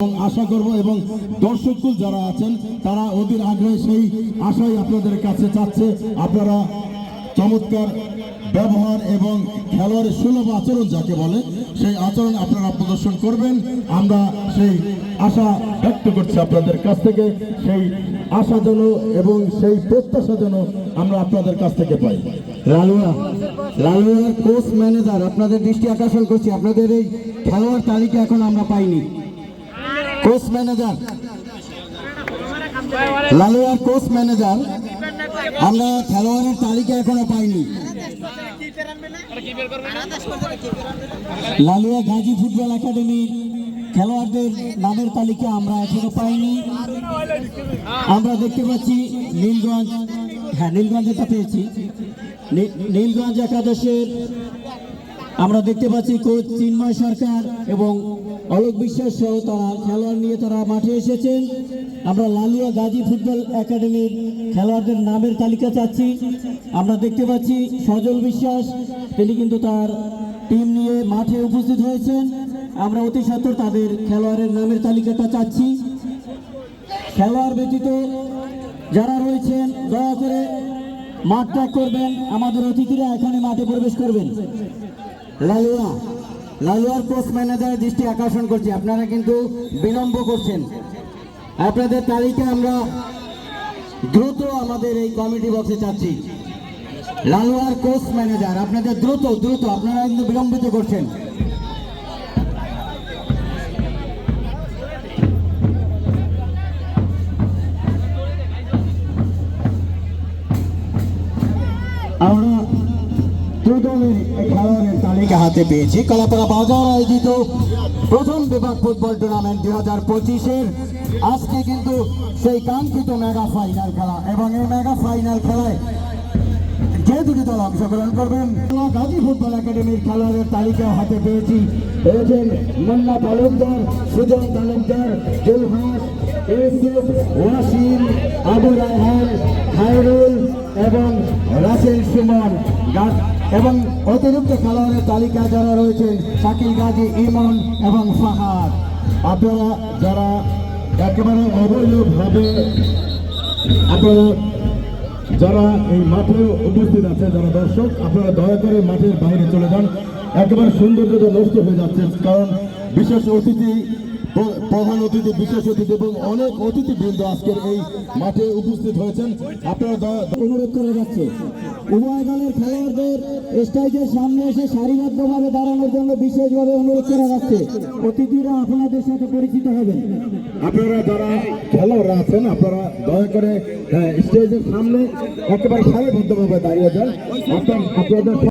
এবং আশা করব এবং দর্শককুল যারা আছেন, তারা অধীর আগ্রহে সেই আশাই আপনাদের কাছে চাচ্ছে। আপনারা চমৎকার ব্যবহার এবং খেলোয়াড়ের সুলভ আচরণ যাকে বলে, সেই আচরণ আপনারা প্রদর্শন করবেন। আমরা সেই আশা ব্যক্ত করছি আপনাদের কাছ থেকে, সেই আশা যেন এবং সেই প্রত্যাশা যেন আমরা আপনাদের কাছ থেকে পাই। লালুয়া, লালুয়ার কোচ ম্যানেজার আপনাদের দৃষ্টি আকর্ষণ করছি। আপনাদের এই খেলোয়াড় তালিকা এখন আমরা পাইনি। Coach manager. লালুয়ার coach manager. আমরা খেলোয়াড়ের তালিকা এখনও পাইনি। লালুয়া গাজী ফুটবল একাডেমির খেলোয়াড়দের নামের তালিকা আমরা এখনও পাইনি। আমরা দেখতে পাচ্ছি নীলগঞ্জ হ্যাঁ নীলগঞ্জেরটা পেয়েছি। নীলগঞ্জ একাদশের আমরা দেখতে পাচ্ছি কোচ চিন্ময় সরকার এবং অলোক বিশ্বাস সহ তারা খেলোয়াড় নিয়ে তারা মাঠে এসেছেন। আমরা লালুয়া গাজী ফুটবল একাডেমির খেলোয়াড়দের নামের তালিকা চাচ্ছি। আমরা দেখতে পাচ্ছি সজল বিশ্বাস, তিনি কিন্তু তার টিম নিয়ে মাঠে উপস্থিত হয়েছেন। আমরা অতি সত্বর তাদের খেলোয়াড়ের নামের তালিকাটা চাচ্ছি। খেলোয়াড় ব্যতীত যারা রয়েছেন, দয়া করে মাঠ ত্যাগ করবেন। আমাদের অতিথিরা এখানে মাঠে প্রবেশ করবেন। লালুয়া লালুয়ার কোচ ম্যানেজারের দৃষ্টি আকর্ষণ করছি। আপনারা কিন্তু বিলম্ব করছেন। আপনাদের তালিকা আমরা দ্রুত আমাদের এই কমিটি বক্সে চাচ্ছি। লালুয়ার কোচ ম্যানেজার, আপনাদের দ্রুত দ্রুত, আপনারা কিন্তু বিলম্বিত করছেন। আমরা খেলোয়াড়ের তালিকা হাতে পেয়েছি। কলাপাড়া বাজার আয়োজিত প্রথম বিভাগ ফুটবল টুর্নামেন্ট দুই হাজার পঁচিশের। আজকে কিন্তু সেই কাঙ্ক্ষিত মেগা খেলা এবং এই মেগা খেলায় যে দুটি অংশগ্রহণ করবেন গাজী ফুটবল একাডেমির খেলোয়াড়ের তালিকা হাতে পেয়েছি। পেয়েছেন মুন্না তালুকদার, সুজন তালুকদার জুলহাস ইউসুফ, ওয়াসিম, আবু রায়হান, খায়রুল এবং রাসেল সুমন। গা- এবং অতিরিক্ত খেলোয়াড়ের তালিকা যারা রয়েছেন শাকিল গাজী, ইমন এবং ফাহাদ। আপনারা যারা একেবারে অবৈধভাবে, আপনারা যারা এই মাঠে উপস্থিত আছে যারা দর্শক, আপনারা দয়া করে মাঠের বাইরে চলে যান। একেবারে সৌন্দর্যটা নষ্ট হয়ে যাচ্ছে, কারণ বিশেষ অতিথি প্রধান অতিথি বিশেষ অতিথি এবং অনেক অতিথিবৃন্দ আজকের এই মাঠে উপস্থিত হয়েছেন। আপনারা অনুরোধ করা যাচ্ছে উভয় দলের খেলোয়াড়দের স্টেজের সামনে এসে সারিবদ্ধভাবে দাঁড়ানোর জন্য বিশেষভাবে অনুরোধ করা যাচ্ছে। অতিথিরা আপনাদের সাথে পরিচিত হবেন। আপনারা যারা খেলোয়াড়রা আছেন আপনারা দয়া করে হ্যাঁ, স্টেজের সামনে একেবারে সারিবদ্ধভাবে দাঁড়িয়ে যান। আপনার আপনাদের